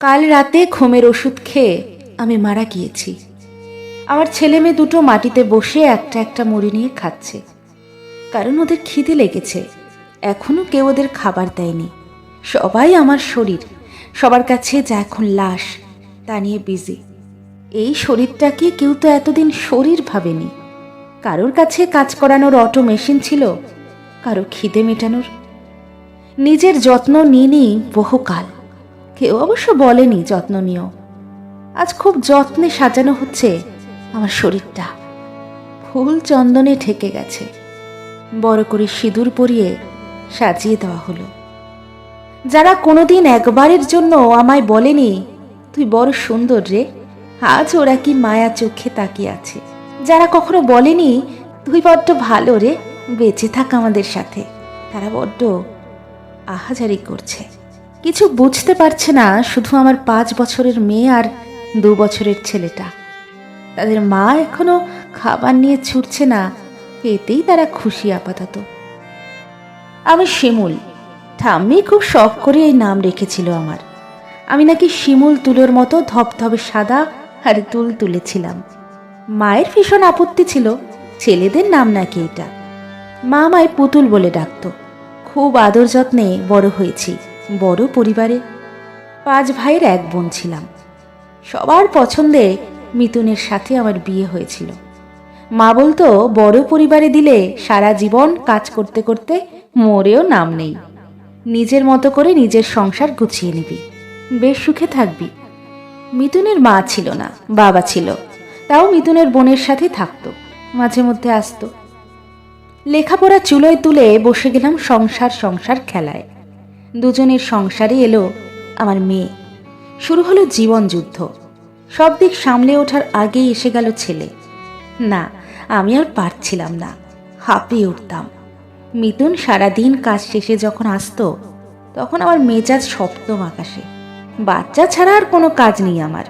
কাল রাতে ঘুমের ওষুধ খেয়ে আমি মারা গিয়েছি। আমার ছেলে মেয়ে দুটো মাটিতে বসে একটা একটা মুড়ি নিয়ে খাচ্ছে। কারণ ওদের খিদে লেগেছে। এখনও কেউ ওদের খাবার দেয়নি। সবাই আমার শরীর। সবার কাছে যা এখন লাশ, তা নিয়ে বিজি এই শরীরটাকে কেউ তো এতদিন শরীর ভাবেনি। কারোর কাছে কাজ করানোর অটো মেশিন ছিল, কারও খিদে মেটানোর। নিজের যত্ন নিইনি বহুকাল। কেউ অবশ্য বলেনি যত্ন নিও। আজ খুব যত্নে সাজানো হচ্ছে আমার শরীরটা। ফুল চন্দনে ঠেকে গেছে। বড় করে সিঁদুর পরিয়ে সাজিয়ে দেওয়া হলো। যারা কোনোদিন একবারের জন্য আমায় বলেনি, তুই বড় সুন্দর রে, আজ ওরা কি মায়া চোখে তাকিয়ে আছে? যারা কখনো বলেনি, তুই বড্ড ভালো রে, বেঁচে থাক আমাদের সাথে। তারা বড্ড আহাজারি করছে। কিছু বুঝতে পারছে না শুধু আমার পাঁচ বছরের মেয়ে আর দু বছরের ছেলেটা। তাদের মা এখনও খাবার নিয়ে ছুটছে না, এতেই তারা খুশি আপাতত। আমি শিমুল। ঠাম্মি খুব শখ করে এই নাম রেখেছিল আমার। আমি নাকি শিমুল তুলোর মতো ধপধপে সাদা আর তুল তুলেছিলাম। মায়ের ভীষণ আপত্তি ছিল, ছেলেদের নাম নাকি এটা। মা আমায় পুতুল বলে ডাকতো। খুব আদর যত্নে বড় হয়েছি। বড় পরিবারে। পাঁচ ভাইয়ের এক বোন ছিলাম। সবার পছন্দে মিতুনের সাথে আমার বিয়ে হয়েছিল। মা বলতো, বড় পরিবারে দিলে সারা জীবন কাজ করতে করতে মরেও নাম নেই। নিজের মতো করে নিজের সংসার গুছিয়ে নিবি। বেশ সুখে থাকবি। মিতুনের মা ছিল না, বাবা ছিল। তাও মিতুনের বোনের সাথে থাকতো, মাঝে মধ্যে আসতো। লেখাপড়া চুলোয় তুলে বসে গেলাম সংসার সংসার খেলায়। দুজনের সংসারে এলো আমার মেয়ে। শুরু হলো জীবন যুদ্ধ। সব দিক সামলে ওঠার আগেই এসে গেল ছেলে। না, আমি আর পারছিলাম না। হাঁপিয়ে উঠতাম। মিতুন সারাদিন কাজ শেষে যখন আসতো, তখন আমার মেজাজ সপ্তম আকাশে। বাচ্চা ছাড়া আর কোনো কাজ নেই আমার।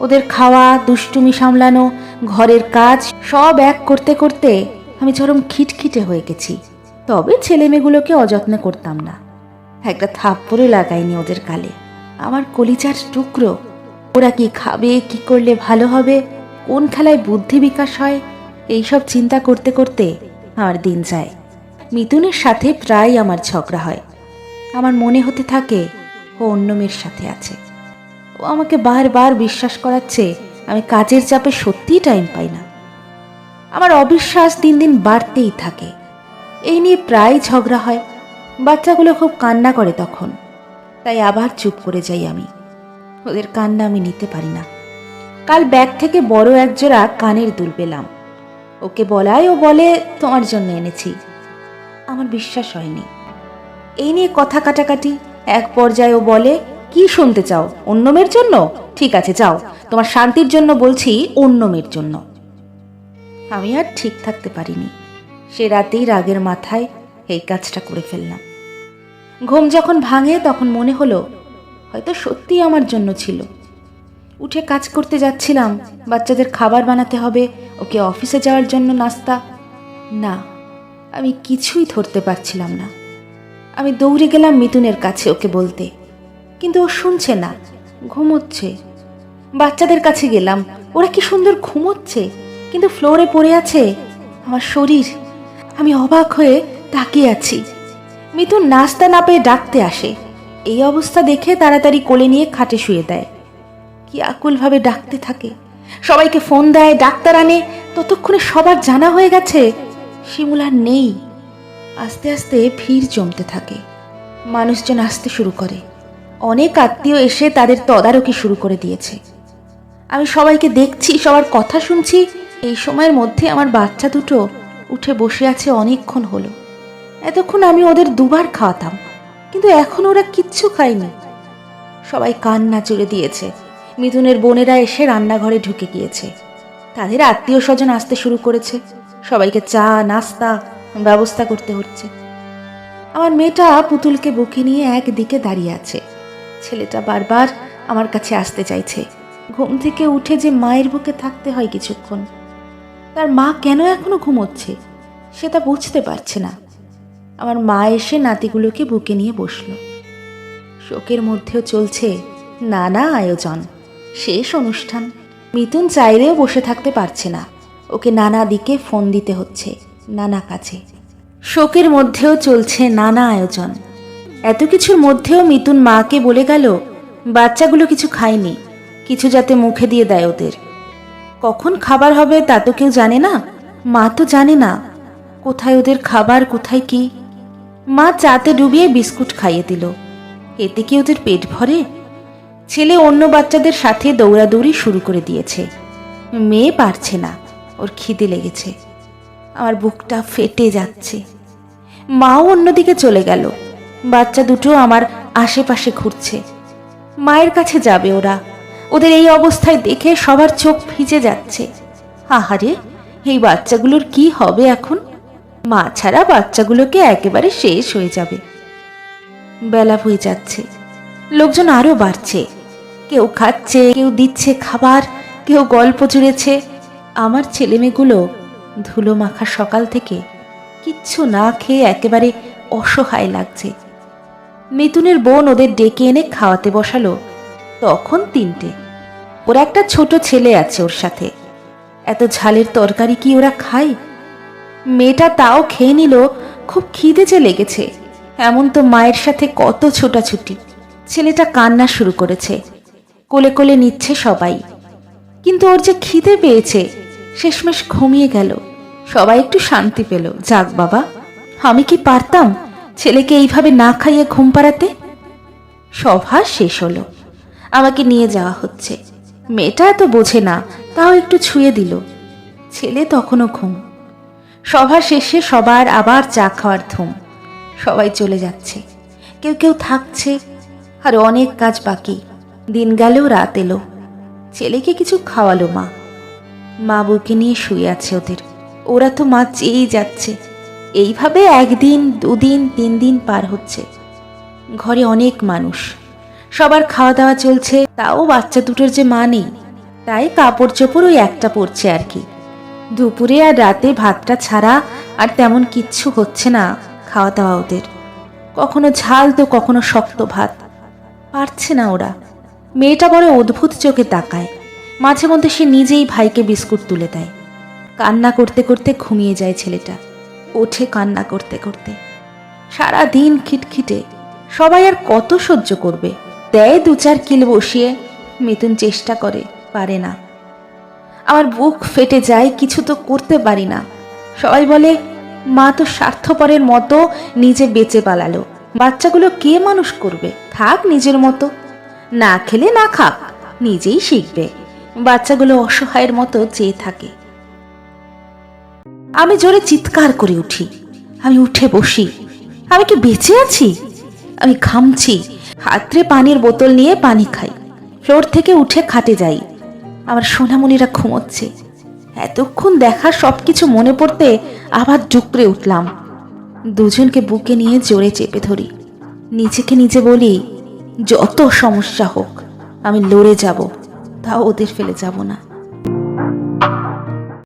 ওদের খাওয়া, দুষ্টুমি সামলানো, ঘরের কাজ, সব এক করতে করতে আমি চরম খিটখিটে হয়ে গেছি। তবে ছেলে মেয়েগুলোকে অযত্ন করতাম না। একটা থাপ্পড়ও লাগায়নি ওদের কালে আমার কলিজার টুকরো। ওরা কি খাবে, কি করলে ভালো হবে, কোন খেলায় বুদ্ধি বিকাশ হয়, এইসব চিন্তা করতে করতে আমার দিন যায়। মিতুনের সাথে প্রায় আমার ঝগড়া হয়। আমার মনে হতে থাকে ও অন্য মেয়ের সাথে আছে। ও আমাকে বারবার বিশ্বাস করাচ্ছে আমি কাজের চাপে সত্যিই টাইম পাই না। আমার অবিশ্বাস দিন দিন বাড়তেই থাকে। এই নিয়ে প্রায় ঝগড়া হয়। বাচ্চাগুলো খুব কান্না করে তখন। তাই আবার চুপ করে যাই আমি। ওদের কান্না আমি নিতে পারি না। কাল ব্যাগ থেকে বড় একজোড়া কানের দুল পেলাম। ওকে বলায় ও বলে, তোমার জন্য এনেছি। আমার বিশ্বাস হয়নি। এই নিয়ে কথা কাটাকাটি, এক পর্যায়ে ও বলে, কি শুনতে চাও? অন্য মেয়ের জন্য? ঠিক আছে চাও তোমার শান্তির জন্য বলছি অন্য মেয়ের জন্য। আমি আর ঠিক থাকতে পারিনি। সে রাতেই রাগের মাথায় এই কাজটা করে ফেললাম। ঘুম যখন ভাঙে তখন মনে হলো, হয়তো সত্যিই আমার জন্য ছিল। উঠে কাজ করতে যাচ্ছিলাম, বাচ্চাদের খাবার বানাতে হবে, ওকে অফিসে যাওয়ার জন্য নাস্তা। না, আমি কিছুই ধরতে পারছিলাম না। আমি দৌড়ে গেলাম মিতুনের কাছে ওকে বলতে। কিন্তু ও শুনছে না, ঘুমোচ্ছে। বাচ্চাদের কাছে গেলাম, ওরা কি সুন্দর ঘুমোচ্ছে, কিন্তু ফ্লোরে পড়ে আছে আমার শরীর। আমি অবাক হয়ে তাকিয়ে আছি। মিথুন নাস্তা না পেয়ে ডাকতে আসে। এই অবস্থা দেখে তাড়াতাড়ি কোলে নিয়ে খাটে শুয়ে দেয়। কি আকুলভাবে ডাকতে থাকে। সবাইকে ফোন দেয়, ডাক্তার আনে, ততক্ষণে সবার জানা হয়ে গেছে শিমুলার নেই। আস্তে আস্তে ভিড় জমতে থাকে। মানুষজন আসতে শুরু করে। অনেক আত্মীয় এসে তাদের তদারকি শুরু করে দিয়েছে। আমি সবাইকে দেখছি, সবার কথা শুনছি। এই সময়ের মধ্যে আমার বাচ্চা দুটো উঠে বসে আছে অনেকক্ষণ হলো। এতক্ষণ আমি ওদের দুবার খাওয়াতাম, কিন্তু এখন ওরা কিচ্ছু খায়নি। সবাই কান্না চড়ে দিয়েছে। মিথুনের বোনেরা এসে রান্নাঘরে ঢুকে গিয়েছে। তাদের আত্মীয় স্বজন আসতে শুরু করেছে। সবাইকে চা, নাস্তা, ব্যবস্থা করতে হচ্ছে। আমার মেয়েটা পুতুলকে বুকে নিয়ে একদিকে দাঁড়িয়ে আছে। ছেলেটা বারবার আমার কাছে আসতে চাইছে। ঘুম থেকে উঠে যে মায়ের বুকে থাকতে হয় কিছুক্ষণ। তার মা কেন এখনও ঘুমোচ্ছে, সেটা বুঝতে পারছে না। আমার মা এসে নাতিগুলোকে বুকে নিয়ে বসল। শোকের মধ্যেও চলছে নানা আয়োজন, শেষ অনুষ্ঠান। মিতুন চাইলেও বসে থাকতে পারছে না। ওকে নানা দিকে ফোন দিতে হচ্ছে, নানা কাছে। শোকের মধ্যেও চলছে নানা আয়োজন। এত কিছুর মধ্যেও মিতুন মাকে বলে গেল, বাচ্চাগুলো কিছু খায়নি, কিছু যাতে মুখে দিয়ে দেয় ওদের। কখন খাবার হবে তা তো কেউ জানে না, মা তো জানে না, কোথায় ওদের খাবার, কোথায় কি। মা চাতে ডুবিয়ে বিস্কুট খাইয়ে দিল। এতে কি ওদের পেট ভরে? ছেলে অন্য বাচ্চাদের সাথে দৌড়াদৌড়ি শুরু করে দিয়েছে। মেয়ে পারছে না, ওর খিদে লেগেছে। আমার বুকটা ফেটে যাচ্ছে। মাও অন্যদিকে চলে গেল। বাচ্চা দুটো আমার আশেপাশে ঘুরছে। মায়ের কাছে যাবে ওরা। ওদের এই অবস্থায় দেখে সবার চোখ ভিজে যাচ্ছে। আহারে, এই বাচ্চাগুলোর কি হবে এখন? মা ছাড়া বাচ্চাগুলোকে একেবারে শেষ হয়ে যাবে। বেলা হয়ে যাচ্ছে। লোকজন আরও বাড়ছে। কেউ খাচ্ছে, কেউ দিচ্ছে খাবার, কেউ গল্প জুড়েছে। আমার ছেলেমেয়েগুলো ধুলো মাখা সকাল থেকে কিচ্ছু না খেয়ে একেবারে অসহায় লাগছে। মিতুনের বোন ওদের ডেকে এনে খাওয়াতে বসালো তখন তিনটে। ওর একটা ছোট ছেলে আছে ওর সাথে। এত ঝালের তরকারি কি ওরা খায়? মেয়েটা তাও খেয়ে নিল, খুব খিদে যে লেগেছে। এমন তো মায়ের সাথে কত ছোটাছুটি। ছেলেটা কান্না শুরু করেছে। কোলে কোলে নিচ্ছে সবাই। কিন্তু ওর যে খিদে পেয়েছে, শেষমেশ ঘুমিয়ে গেল। সবাই একটু শান্তি পেল। যাক বাবা, আমি কি পারতাম ছেলেকে এইভাবে না খাইয়ে ঘুম পাড়াতে? সভা শেষ হলো। আমাকে নিয়ে যাওয়া হচ্ছে। মেয়েটা এত বোঝে না, তাও একটু ছুঁয়ে দিল। ছেলে তখনও ঘুম সভা শেষে সবার আবার চা খাওয়ার ধুম। সবাই চলে যাচ্ছে। কেউ কেউ থাকছে, আর অনেক কাজ বাকি। দিন গেলেও রাত এলো। ছেলেকে কিছু খাওয়ালো মা। মা বুকে নিয়ে শুয়ে আছে ওদের। ওরা তো মা চেয়েই যাচ্ছে। এইভাবে একদিন, দুদিন, তিন দিন পার হচ্ছে। ঘরে অনেক মানুষ। সবার খাওয়া দাওয়া চলছে, তাও বাচ্চা দুটোর যে মা নেই। তাই কাপড় চোপড় ওই একটা পড়ছে আর কি। দুপুরে আর রাতে ভাতটা ছাড়া আর তেমন কিচ্ছু হচ্ছে না খাওয়া দাওয়া ওদের। কখনো ঝাল তো কখনো শক্ত ভাত। পারছে না ওরা। মেয়েটা বড় অদ্ভুত চোখে তাকায়। মাঝে মধ্যে সে নিজেই ভাইকে বিস্কুট তুলে দেয়। কান্না করতে করতে ঘুমিয়ে যায় ছেলেটা। ওঠে কান্না করতে করতে। সারা দিন খিটখিটে। সবাই আর কত সহ্য করবে? দেয় দু চার কিল বসিয়ে। মিতুন চেষ্টা করে, পারে না। আমার বুক ফেটে যায়, কিছু তো করতে পারি না। সবাই বলে, মা তো স্বার্থপরের মতো নিজে বেঁচে পালালো। বাচ্চাগুলো কে মানুষ করবে? থাক নিজের মতো। না খেলে না খাক, নিজেই শিখবে। বাচ্চাগুলো অসহায়ের মতো চেয়ে থাকে। আমি জোরে চিৎকার করে উঠি। আমি উঠে বসি। আমি কি বেঁচে আছি? আমি ঘামছি। হাতরে পানির বোতল নিয়ে পানি খাই। ফ্লোর থেকে উঠে খাটে যাই। আমার সোনামণিরা ঘুমোচ্ছে। এতক্ষণ দেখা সব কিছু মনে পড়তে আবার ডুকরে উঠলাম। দুজনকে বুকে নিয়ে জোরে চেপে ধরি। নিজেকে নিজে বলি, যত সমস্যা হোক, আমি লড়ে যাব, তাও ওদের ফেলে যাব না।